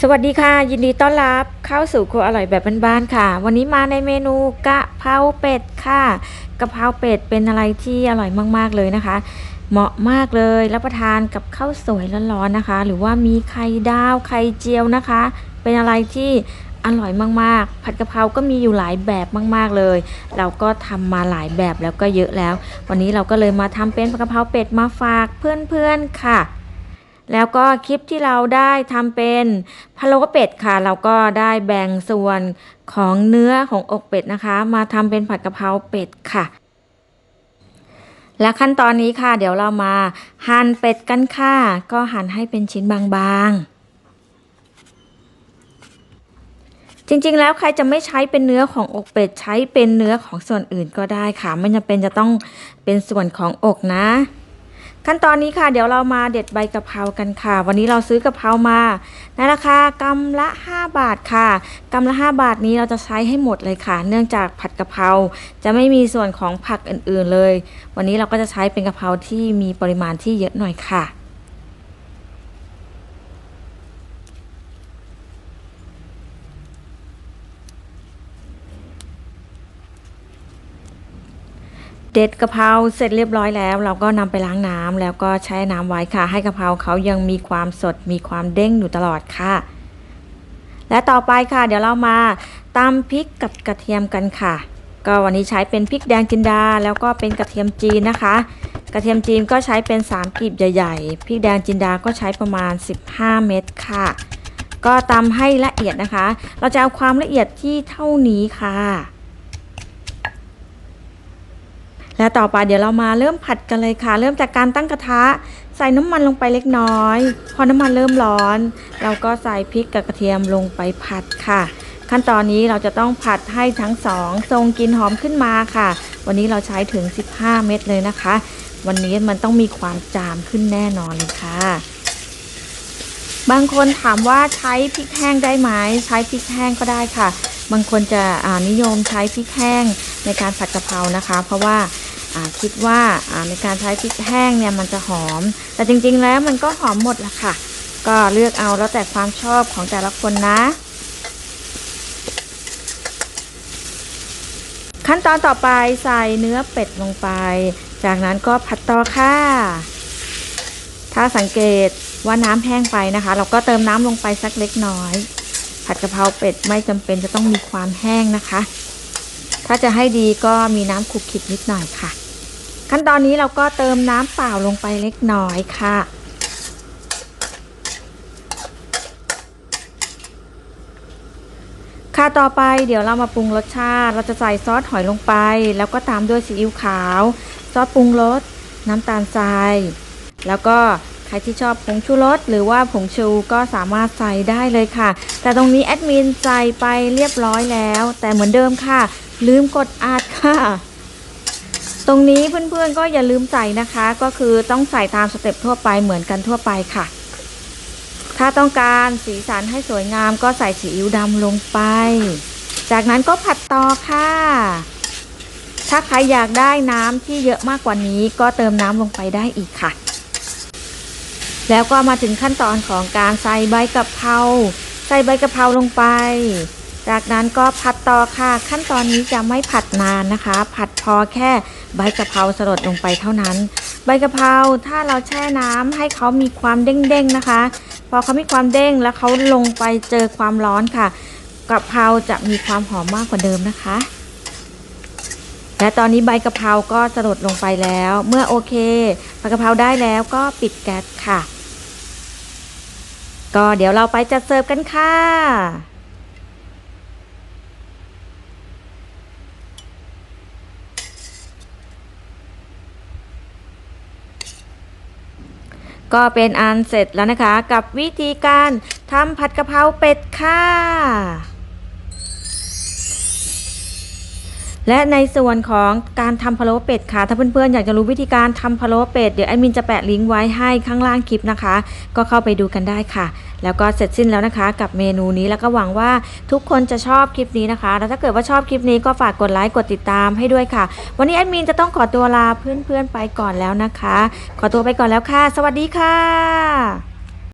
สวัสดีค่ะ ยินดีต้อนรับเข้าสู่ครัวอร่อยแบบบ้านๆค่ะ วันนี้มาในเมนูกะเพราเป็ดค่ะกะเพราเป็ดเป็นอะไรที่อร่อยมากๆเลยนะคะ เหมาะมากเลยรับประทานกับข้าวสวยร้อนๆนะคะ หรือว่ามีไข่ดาวไข่เจียวนะคะ เป็นอะไรที่อร่อยมากๆ ผัดกะเพราก็มีอยู่หลายแบบมาก ๆเลย เราก็ทำมาหลายแบบแล้วก็เยอะแล้ว วันนี้เราก็เลยมาทำเป็นผัดกะเพราเป็ดมาฝากเพื่อนๆค่ะ แล้วก็คลิปที่เราได้ทำเป็นพะโล้เป็ดค่ะ เราก็ได้แบ่งส่วนของเนื้อของอกเป็ดนะคะ มาทำเป็นผัดกะเพราเป็ดค่ะ และขั้นตอนนี้ค่ะ เดี๋ยวเรามาหั่นเป็ดกันค่ะ ก็หั่นให้เป็นชิ้นบางๆจริงๆ แล้วใครจะไม่ใช้เป็นเนื้อของอกเป็ดใช้เป็นเนื้อของส่วนอื่นก็ได้ค่ะ ไม่จำเป็นจะต้องเป็นส่วนของอกนะ ขั้นตอนนี้ค่ะ เดี๋ยวเรามาเด็ดใบกะเพรากันค่ะ วันนี้เราซื้อกะเพรามาในราคากำละ 5 บาทค่ะกำละ 5 บาทนี้เราจะใช้ให้หมดเลยค่ะ เนื่องจากผัดกะเพราจะไม่มีส่วนของผักอื่นๆเลย วันนี้เราก็จะใช้เป็นกะเพราที่มีปริมาณที่เยอะหน่อยค่ะ เด็ดกะเพราเสร็จเรียบร้อยแล้ว เราก็นำไปล้างน้ำแล้วก็แช่น้ำไว้ค่ะ ให้กะเพราเขายังมีความสดมีความเด้งอยู่ตลอดค่ะ และต่อไปค่ะ เดี๋ยวเรามาตำพริกกับกระเทียมกันค่ะ ก็วันนี้ใช้เป็นพริกแดงจินดา แล้วก็เป็นกระเทียมจีนนะคะ กระเทียมจีนก็ใช้เป็น3กลีบใหญ่ๆพริกแดงจินดาก็ใช้ประมาณ 15 เม็ดค่ะ ก็ตำให้ละเอียดนะคะ เราจะเอาความละเอียดที่เท่านี้ค่ะ และต่อไปเดี๋ยวเรามาเริ่มผัดกันเลยค่ะ เริ่มจากการตั้งกระทะ ใส่น้ำมันลงไปเล็กน้อย พอน้ำมันเริ่มร้อน เราก็ใส่พริกกับกระเทียมลงไปผัดค่ะ ขั้นตอนนี้เราจะต้องผัดให้ทั้งสองทรงกลินหอมขึ้นมาค่ะ วันนี้เราใช้ถึง 15 เม็ดเลยนะคะ วันนี้มันต้องมีความจามขึ้นแน่นอนเลยค่ะ บางคนถามว่าใช้พริกแห้งได้ไหมใช้พริกแห้งก็ได้ค่ะ บางคนจะอ่านิยมใช้พริกแห้งในการผัดกะเพรานะคะ เพราะว่า คิดว่าในการใช้พริกแห้งเนี่ยมันจะหอม แต่จริงๆแล้วมันก็หอมหมดละค่ะ ก็เลือกเอาแล้วแต่ความชอบของแต่ละคนนะ ขั้นตอนต่อไปใส่เนื้อเป็ดลงไป จากนั้นก็ผัดต่อค่ะ ถ้าสังเกตว่าน้ำแห้งไปนะคะ เราก็เติมน้ำลงไปสักเล็กน้อย ผัดกะเพราเป็ดไม่จำเป็นจะต้องมีความแห้งนะคะ ถ้าจะให้ดีก็มีน้ำขุกขลิกนิดหน่อยค่ะ ขั้นตอนนี้เราก็เติมน้ำเปล่าลงไปเล็กน้อยค่ะ ค่ะต่อไปเดี๋ยวเรามาปรุงรสชาติ เราจะใส่ซอสหอยลงไป แล้วก็ตามด้วยซีอิ๊วขาว ซอสปรุงรส น้ำตาลทราย แล้วก็ใครที่ชอบผงชูรสหรือว่าผงชูก็สามารถใส่ได้เลยค่ะ แต่ตรงนี้แอดมินใส่ไปเรียบร้อยแล้ว แต่เหมือนเดิมค่ะ ลืมกดอัดค่ะ ตรงนี้เพื่อนๆก็อย่าลืมใส่นะคะ ก็คือต้องใส่ตามสเต็ปทั่วไปเหมือนกันทั่วไปค่ะ ถ้าต้องการสีสันให้สวยงามก็ใส่ซีอิ๊วดำลงไป จากนั้นก็ผัดต่อค่ะ ถ้าใครอยากได้น้ำที่เยอะมากกว่านี้ก็เติมน้ำลงไปได้อีกค่ะ แล้วก็มาถึงขั้นตอนของการใส่ใบกะเพราใส่ใบกะเพราลงไป จากนั้นก็ผัดต่อค่ะ ขั้นตอนนี้จะไม่ผัดนานนะคะ ผัดพอแค่ ใบกะเพราสลดลงไปเท่านั้น ใบกะเพราถ้าเราแช่น้ำให้เขามีความเด้งๆนะคะ พอเขามีความเด้งแล้วเขาลงไปเจอความร้อนค่ะกะเพราจะมีความหอมมากกว่าเดิมนะคะ และตอนนี้ใบกะเพราก็สลดลงไปแล้ว เมื่อโอเคใบกะเพราได้แล้วก็ปิดแก๊สค่ะ ก็เดี๋ยวเราไปจัดเสิร์ฟกันค่ะ ก็เป็นอันเสร็จแล้วนะคะ กับวิธีการทำผัดกะเพราเป็ดค่ะ และในส่วนของการทำพะโล้เป็ดค่ะ ถ้าเพื่อนๆอยากจะรู้วิธีการทำพะโล้เป็ด เดี๋ยวแอดมินจะแปะลิงก์ไว้ให้ข้างล่างคลิปนะคะ ก็เข้าไปดูกันได้ค่ะ แล้วก็เสร็จสิ้นแล้วนะคะ กับเมนูนี้แล้วก็หวังว่าทุกคนจะชอบคลิปนี้นะคะ แล้วถ้าเกิดว่าชอบคลิปนี้ก็ฝากกดไลค์กดติดตามให้ด้วยค่ะ วันนี้แอดมินจะต้องขอตัวลาเพื่อนๆไปก่อนแล้วนะคะ ขอตัวไปก่อนแล้วค่ะ สวัสดีค่ะ